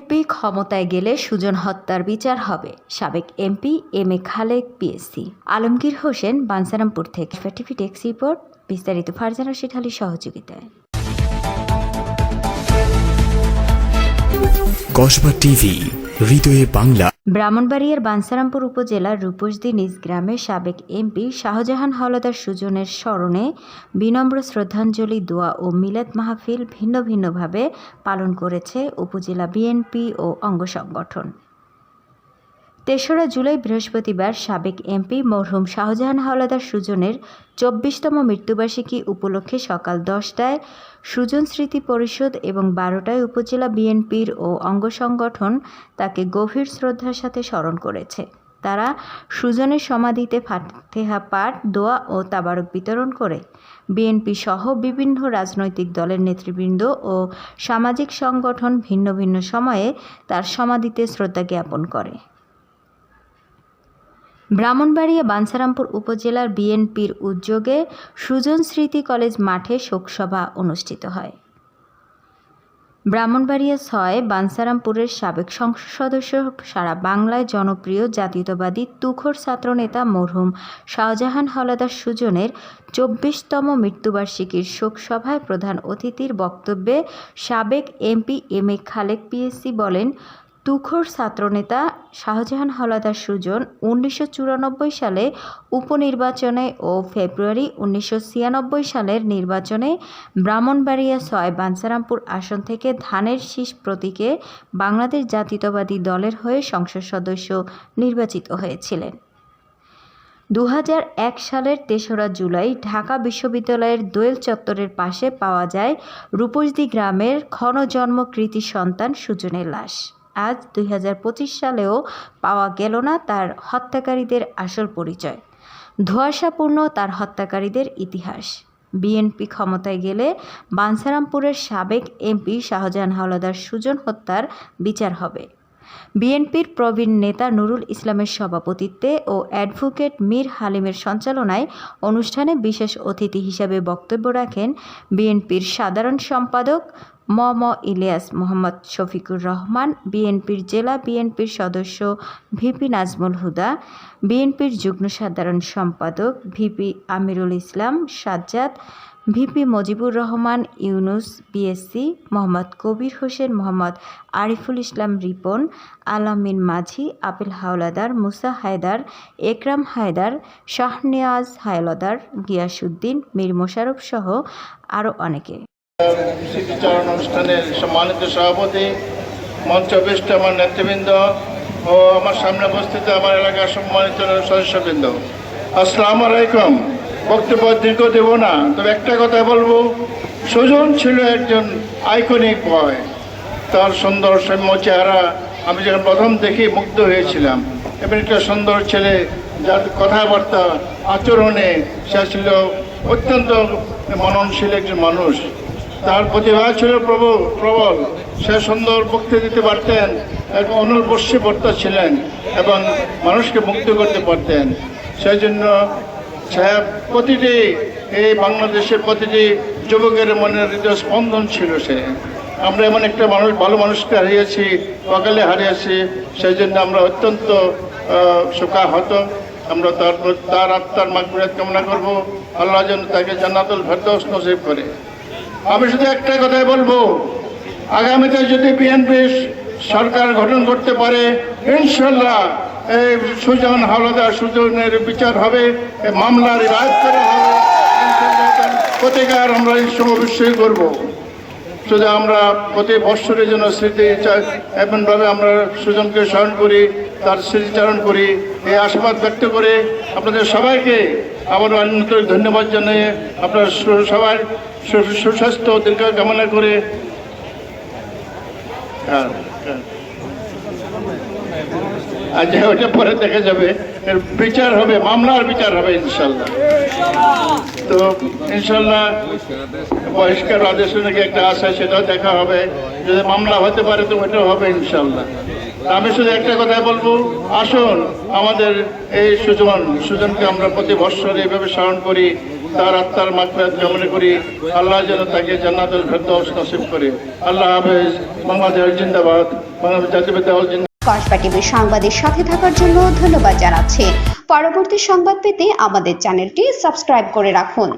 BNP ক্ষমতায় গেলে সুজন হত্যার বিচার হবে, সাবেক MP M A Khalek, PSC. Alamgir Hossain, Bancharampur থেকে। টিভি টেক্স রিপোর্ট, বিস্তারিত ফারজানা শেঠালির সহযোগিতায়। কসবা টিভি, হৃদয়ে বাংলা। ব্রাহ্মণবাড়িয়ার বানসারামপুর উপজেলার রূপসদি নিজ গ্রামের সাবেক এমপি শাহজাহান হাওলাদার সুজনের স্মরণে বিনম্র শ্রদ্ধাঞ্জলি, দোয়া ও মিলাদ মাহফিল ভিন্ন ভিন্নভাবে পালন করেছে উপজেলা বিএনপি ও অঙ্গ সংগঠন। তেসরা জুলাই বৃহস্পতিবার সাবেক এমপি মরহুম শাহজাহান হাওলাদার সুজনের চব্বিশতম মৃত্যুবার্ষিকী উপলক্ষে সকাল দশটায় সুজন স্মৃতি পরিষদ এবং বারোটায় উপজেলা বিএনপির ও অঙ্গ সংগঠন তাকে গভীর শ্রদ্ধার সাথে স্মরণ করেছে। তারা সুজনের সমাধিতে ফাতেহা পাঠ, দোয়া ও তাবারক বিতরণ করে। বিএনপি সহ বিভিন্ন রাজনৈতিক দলের নেতৃবৃন্দ ও সামাজিক সংগঠন ভিন্ন ভিন্ন সময়ে তার সমাধিতে শ্রদ্ধা জ্ঞাপন করে। ব্রাহ্মণবাড়িয়া বাঞ্ছারামপুর উপজেলার বিএনপির উদ্যোগে সুজন স্মৃতি কলেজ মাঠে শোকসভা অনুষ্ঠিত হয়। ব্রাহ্মণবাড়িয়া ছয়, বানসারামপুরের সাবেক সংসদ সদস্য সারা বাংলায় জনপ্রিয় জাতীয়তাবাদী তুখোর ছাত্রনেতা মরহুম শাহজাহান হলাদার সুজনের চব্বিশতম মৃত্যুবার্ষিকীর শোকসভায় প্রধান অতিথির বক্তব্যে সাবেক MP M A Khalek PSC বলেন তুখোর ছাত্রনেতা শাহজাহান হলাদার সুজন উনিশশো চুরানব্বই সালে উপনির্বাচনে ও ফেব্রুয়ারি উনিশশো ছিয়ানব্বই সালের নির্বাচনে ব্রাহ্মণবাড়িয়া ছয়, বাঞ্ছারামপুর আসন থেকে ধানের শীষ প্রতীকে বাংলাদেশ জাতীয়তাবাদী দলের হয়ে সংসদ সদস্য নির্বাচিত হয়েছিলেন। দু সালের তেসরা জুলাই ঢাকা বিশ্ববিদ্যালয়ের দোয়েল চত্বরের পাশে পাওয়া যায় রূপসদি গ্রামের ক্ষণজন্ম কৃতি সন্তান সুজনের লাশ। আজ দুই হাজার পঁচিশ সালেও পাওয়া গেল না তার হত্যাকারীদের আসল পরিচয়। ধোয়াশাপূর্ণ তার হত্যাকারীদের ইতিহাস। বিএনপি ক্ষমতায় গেলে বানসারামপুরের সাবেক এমপি শাহজাহান হাওলাদার সুজন হত্যার বিচার হবে। বিএনপির প্রবীণ নেতা নুরুল ইসলামের সভাপতিত্বে ও অ্যাডভোকেট মীর হালিমের সঞ্চালনায় অনুষ্ঠানে বিশেষ অতিথি হিসাবে বক্তব্য রাখেন বিএনপির সাধারণ সম্পাদক ম ম ইলিয়াস মোহাম্মদ শফিকুর রহমান, বিএনপির জেলা বিএনপির সদস্য ভিপি নাজমুল হুদা, বিএনপির যুগ্ম সাধারণ সম্পাদক VP Amirul Islam, Sajjad VP Mojibur Rahman, Yunus, BSc, Mohammad Kabir Hossain, Mohammad Ariful Islam Ripon, Alamin Majhi, Apil Howlader Musa Haidar, Ekram Haidar Shahnewaz Hawladar Giasuddin Mir Mosharraf সহ আরও অনেকে। ও আমার সামনে উপস্থিত আমার এলাকার সম্মানিত সদস্যবৃন্দ। আসসালামু আলাইকুম। বক্তব্য দীর্ঘ দেব না। তবে একটা কথা বলব, সুজন ছিল একজন আইকনিক বয়। তার সুন্দর সৌম্য চেহারা, আমি যখন প্রথম দেখি মুগ্ধ হয়েছিলাম। এবং একটা সুন্দর ছেলে যার কথাবার্তা, আচরণে সে ছিল অত্যন্ত মননশীল একজন মানুষ। তার প্রতিভা ছিল প্রবল প্রবল। সে সুন্দর বক্তৃতা দিতে পারতেন এক অনর্বশ্যী বক্তা ছিলেন এবং মানুষকে মুক্ত করতে পারতেন। সেই জন্য সে প্রতিটি এই বাংলাদেশের প্রতিটি যুবকের মনের হৃদয় স্পন্দন ছিল সে। আমরা এমন একটা মানুষ ভালো মানুষকে হারিয়েছি সকালে হারিয়েছি সেই জন্য আমরা অত্যন্ত আহ, শোকাহত। আমরা তার তার আত্মার মাগফিরাত কামনা করব। আল্লাহ যেন তাকে জান্নাতুল ফেরদৌস নসিব করে। আমি শুধু একটা কথাই বলব আগামীতে যদি বিএনপি সরকার গঠন করতে পারে ইনশাল্লাহ এই সুজন হাওলাদার সুজনের বিচার হবে মামলার রায় করা হবে। প্রতিকার আমরা অবশ্যই করব। শুধু আমরা প্রতি বৎসরের জন্য স্মৃতি এমনভাবে আমরা সুজনকে স্মরণ করি, তার স্মৃতিচারণ করি, এই আশীর্বাদ ব্যক্ত করে আপনাদের সবাইকে আবার আন্তরিক ধন্যবাদ জানিয়ে আপনার সবার সুস্বাস্থ্য দীর্ঘ কামনা করে। হ্যাঁ। আচ্ছা ওটা পরে দেখা যাবে। এর বিচার হবে, মামলার বিচার হবে, ইনশাল্লাহ। তো, ইনশাল্লাহ বহিষ্কার আদেশ নাকি একটা আশা, সেটাও দেখা হবে। যদি মামলা হতে পারে তো ওইটাও হবে, ইনশাল্লাহ। আমি শুধু একটা কথা বলব। আসুন, আমাদের এই সুজন, সুজনকে আমরা প্রতি বৎসর এইভাবে স্মরণ করি, তার আত্মার মাগফিরাত কামনা করি। আল্লাহ যেন তাকে জান্নাতুল ফেরদৌস নসিব করে। আল্লাহ হাফেজ, বাংলাদেশ জিন্দাবাদ বাংলাদেশ জিন্দাবাদ। কসবা টিভির সংবাদের সাথে থাকার জন্য ধন্যবাদ জানাচ্ছি। পরবর্তী সংবাদ পেতে আমাদের চ্যানেলটি সাবস্ক্রাইব করে রাখুন।